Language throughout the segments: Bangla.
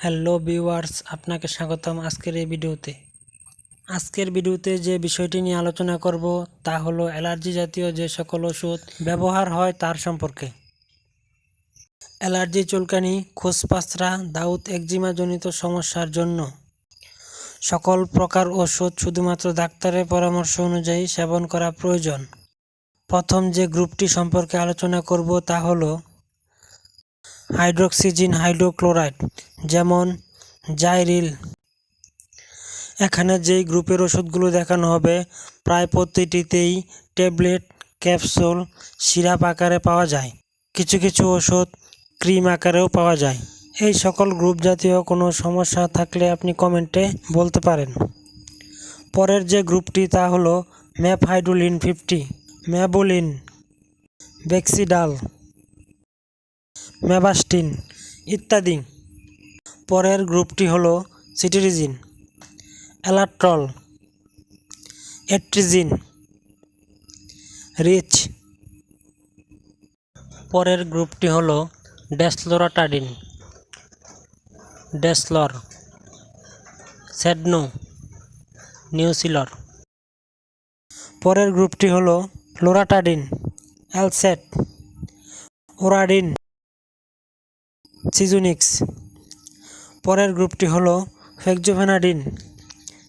হ্যালো ভিউয়ার্স, আপনাকে স্বাগতম আজকের এই ভিডিওতে। আজকের ভিডিওতে যে বিষয়টি নিয়ে আলোচনা করব তা হলো অ্যালার্জি জাতীয় যে সকল ওষুধ ব্যবহার হয় তার সম্পর্কে। অ্যালার্জি চুলকানি খোসপাসরা দাউদ একজিমা জনিত সমস্যার জন্য। সকল প্রকার ওষুধ শুধুমাত্র ডাক্তারের পরামর্শ অনুযায়ী সেবন করা প্রয়োজন। প্রথম যে গ্রুপটি সম্পর্কে আলোচনা করব তা হলো হাইড্রোক্সিজিন হাইড্রোক্লোরাইড, যেমন জাইরিল। এখানে যেই গ্রুপের ওষুধগুলো দেখানো হবে, প্রায় প্রতিটিতেই ট্যাবলেট, ক্যাপসুল, সিরাপ আকারে পাওয়া যায়। কিছু কিছু ওষুধ ক্রিম আকারেও পাওয়া যায়। এই সকল গ্রুপ জাতীয় কোনো সমস্যা থাকলে আপনি কমেন্টে বলতে পারেন। পরের যে গ্রুপটি তা হলো ম্যাপহাইড্রোলিন ফিফটি, ম্যাবোলিন, বেক্সিডাল। ম্যাবাস্টিন ইত্যাদি। পরের গ্রুপটি হলো সিটিরিজিন, অ্যালাট্রল, এট্রিজিন, রিচ। পরের গ্রুপটি হলো ডেসলোরাটাডিন, ডেসলর, সেডনো, নিউসিলর। পরের গ্রুপটি হলো লোরাটাডিন অ্যালসেট, ওরাডিন সিজুনিক্স পরের গ্রুপটি হলো ফেকজোফেনাডিন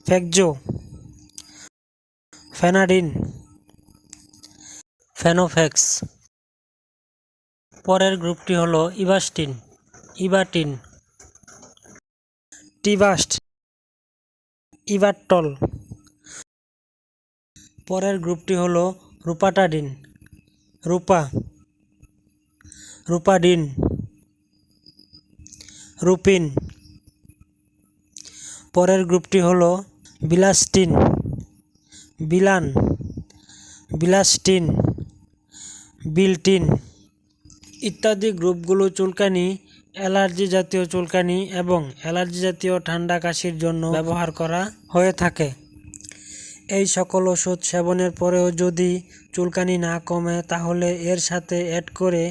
ফেকজো ফেনাডিন। ফেনোফেক্স। পরের গ্রুপটি হলো ইভাস্টিন ইভাটিন টিভাস্ট ইভাটল পরের গ্রুপটি হলো রুপাটাডিন। রূপা। রূপাডিন। রুপিন। পরের গ্রুপটি হল বিলাস্টিন, বিলান, বিলাস্টিন, বিলটিন ইত্যাদি গ্রুপগুলো চুলকানি, অ্যালার্জি জাতীয় চুলকানি এবং অ্যালার্জি জাতীয় ঠান্ডা কাশির জন্য ব্যবহার করা হয়ে থাকে। এই সকল ওষুধ সেবনের পরেও যদি চুলকানি না কমে, তাহলে এর সাথে অ্যাড করে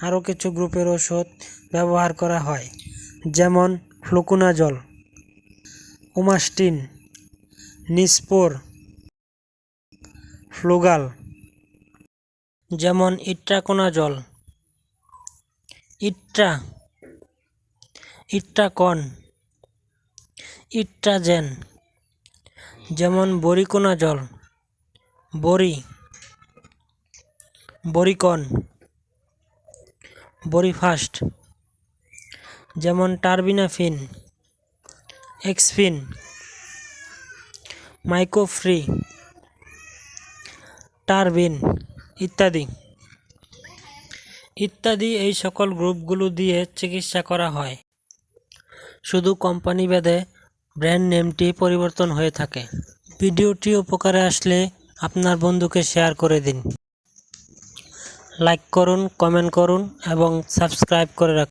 আরও কিছু গ্রুপের ওষুধ ব্যবহার করা হয়। যেমন ফ্লুকুনাজল উমাস্টিন, নিসপোর, ফ্লুগাল, যেমন ইট্রাকোনাজল ইট্রা, ইট্রাকন, ইট্রাজেন, যেমন বরিকোনাজল বরি, বরিকন, বরিফাস্ট যেমন টারবিনাফিন, এক্সফিন মাইকোফ্রি টারবিন ইত্যাদি। ইত্যাদি এই সকল গ্রুপগুলো দিয়ে চিকিৎসা করা হয়। শুধু কোম্পানি ভেদে ব্র্যান্ড নেমটি পরিবর্তন হয়ে থাকে। ভিডিওটি উপকারে আসলে আপনার বন্ধুকে শেয়ার করে দিন। লাইক করুন, কমেন্ট করুন এবং সাবস্ক্রাইব করে রাখুন।